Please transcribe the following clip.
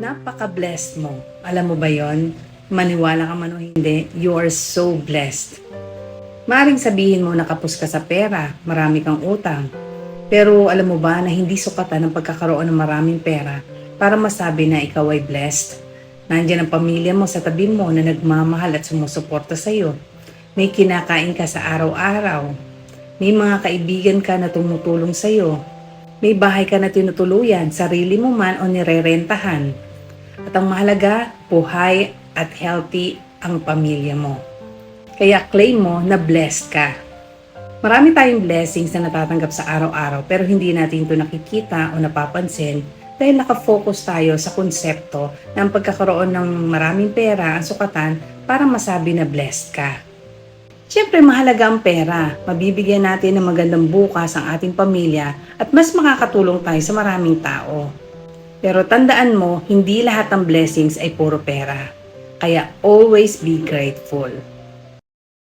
Napaka-blessed mo. Alam mo ba yon? Maniwala ka man o hindi, you are so blessed. Maaring sabihin mo nakapos ka sa pera, marami kang utang. Pero alam mo ba na hindi sukatan ang pagkakaroon ng maraming pera para masabi na ikaw ay blessed? Nandiyan ang pamilya mo sa tabi mo na nagmamahal at sumusuporta sa iyo. May kinakain ka sa araw-araw. May mga kaibigan ka na tumutulong sa iyo. May bahay ka na tinutuluyan, sarili mo man o nirerentahan. At ang mahalaga, buhay at healthy ang pamilya mo. Kaya claim mo na blessed ka. Marami tayong blessings na natatanggap sa araw-araw pero hindi natin ito nakikita o napapansin dahil nakafocus tayo sa konsepto ng pagkakaroon ng maraming pera ang sukatan para masabi na blessed ka. Siyempre, mahalaga ang pera. Mabibigyan natin ng magandang bukas ang ating pamilya at mas makakatulong tayo sa maraming tao. Pero tandaan mo, hindi lahat ng blessings ay puro pera. Kaya always be grateful.